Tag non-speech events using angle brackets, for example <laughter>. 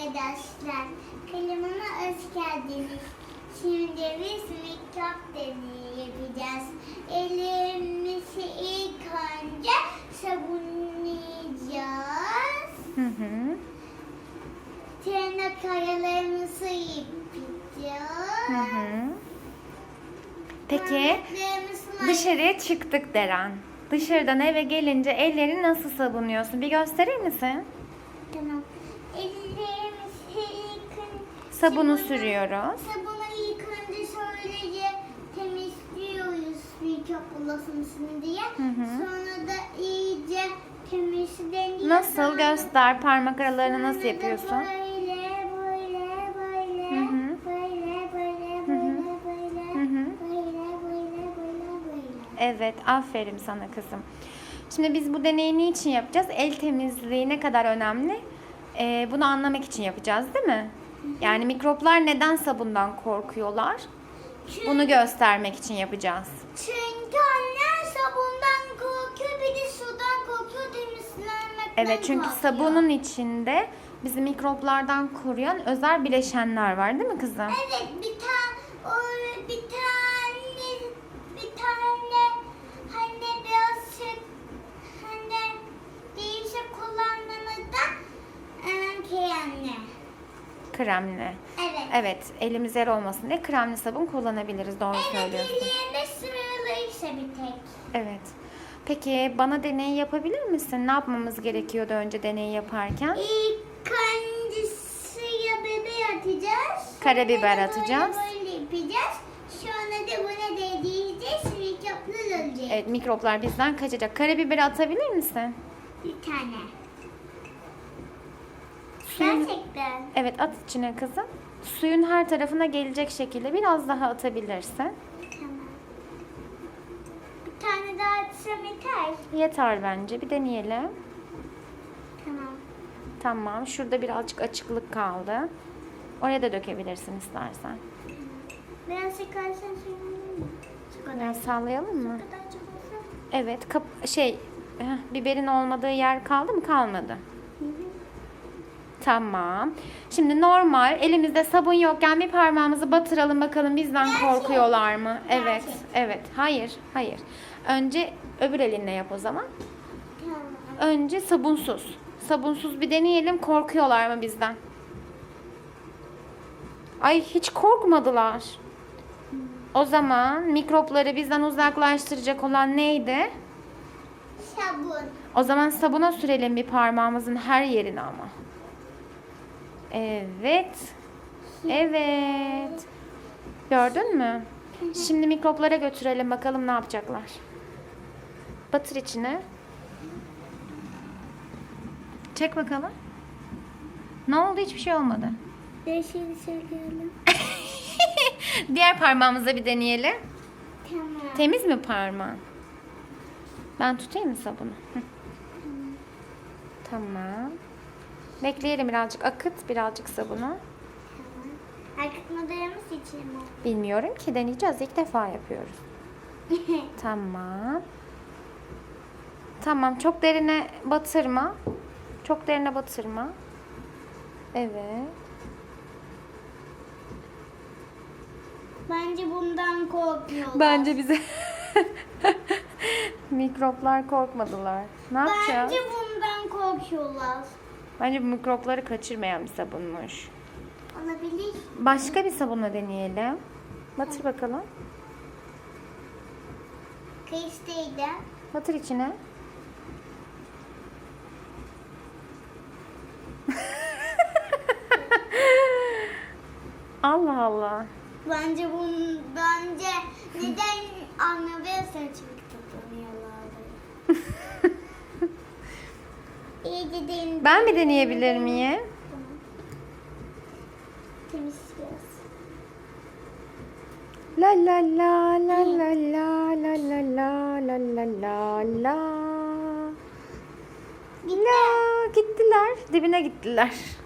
arkadaşlar. Kanalıma hoş geldiniz. Şimdi biz mikrop deneyi yapacağız. Elimizi ilk önce sabunlayacağız. Hı hı. Tırnak aralarımızı Hı yapacağız. hı. Peki Parmaklarımızı dışarıya çıktık Deren. Dışarıdan eve gelince ellerini nasıl sabunuyorsun? Bir gösterir misin? Tamam. Sabunu sürüyoruz. Sabunu yıkınca şöylece temizliyoruz mikro bulasın diye. Hı hı. Sonra da iyice temizleniyor. Nasıl? Göster parmak aralarını nasıl yapıyorsun? Böyle böyle böyle böyle böyle böyle böyle böyle böyle. Evet, aferin sana kızım. Şimdi biz bu deneyi niçin yapacağız? El temizliği ne kadar önemli? Ee, bunu anlamak için yapacağız değil mi? Yani mikroplar neden sabundan korkuyorlar? Bunu göstermek için yapacağız. Çünkü annem sabundan korkuyor bir de sudan korkuyor temizlenmekten Evet çünkü korkuyor. sabunun içinde bizi mikroplardan koruyan özel bileşenler var değil mi kızım? Evet Kremli. Evet. Evet elimiz yer olmasın diye kremli sabun kullanabiliriz. Doğru Evet söylüyorsun. ellerinde sıralıysa bir tek. Evet. Peki bana deneyi yapabilir misin? Ne yapmamız gerekiyordu önce deneyi yaparken? İlk önce suya biber atacağız. Karabiber atacağız. Böyle, böyle yapacağız. Sonra da buna değdireceğiz. Mikroplar olacak. Evet mikroplar bizden kaçacak. Karabiberi atabilir misin? Bir tane. Suyun- Gerçekten. Evet at içine kızım. Suyun her tarafına gelecek şekilde biraz daha atabilirsin. Tamam. Bir tane daha atsam yeter. Yeter bence. Bir deneyelim. Tamam. Tamam. Şurada birazcık açıklık kaldı. Oraya da dökebilirsin istersen. Biraz çıkarsan suyunu. Biraz sallayalım mı? Evet. Kap şey biberin olmadığı yer kaldı mı? Kalmadı. Tamam. Şimdi normal elimizde sabun yokken bir parmağımızı batıralım bakalım bizden korkuyorlar mı? Evet. Evet. Hayır. Hayır. Önce öbür elinle yap o zaman. Tamam. Önce sabunsuz. Sabunsuz bir deneyelim korkuyorlar mı bizden? Ay hiç korkmadılar. O zaman mikropları bizden uzaklaştıracak olan neydi? Sabun. O zaman sabuna sürelim bir parmağımızın her yerine ama. Evet. Evet. Gördün mü? Şimdi mikroplara götürelim bakalım ne yapacaklar. Batır içine. Çek bakalım. Ne oldu? Hiçbir şey olmadı. Bir şey söyleyelim. <laughs> Diğer parmağımıza bir deneyelim. Tamam. Temiz mi parmağın? Ben tutayım mı sabunu? Hı. Tamam. Bekleyelim birazcık akıt birazcık sabunu. Tamam. Akıtmalarımız için mi? Bilmiyorum ki deneyeceğiz. İlk defa yapıyoruz. <laughs> Tamam. Tamam çok derine batırma. Çok derine batırma. Evet. Bence bundan korkuyorlar. Bence bize <laughs> mikroplar korkmadılar. Ne yapacağız? Bence bundan korkuyorlar. Bence bu mikropları kaçırmayan bir sabunmuş. Olabilir. Başka bir sabunla deneyelim. Batır bakalım. Kıyıstaydı. Batır içine. <laughs> Allah Allah. Bence bun bence neden anlamıyorsun çünkü toplanıyorlardı. Ben bir deneyebilir miyim? La la la la la la la la la la la la la. La gittiler. Dibine gittiler.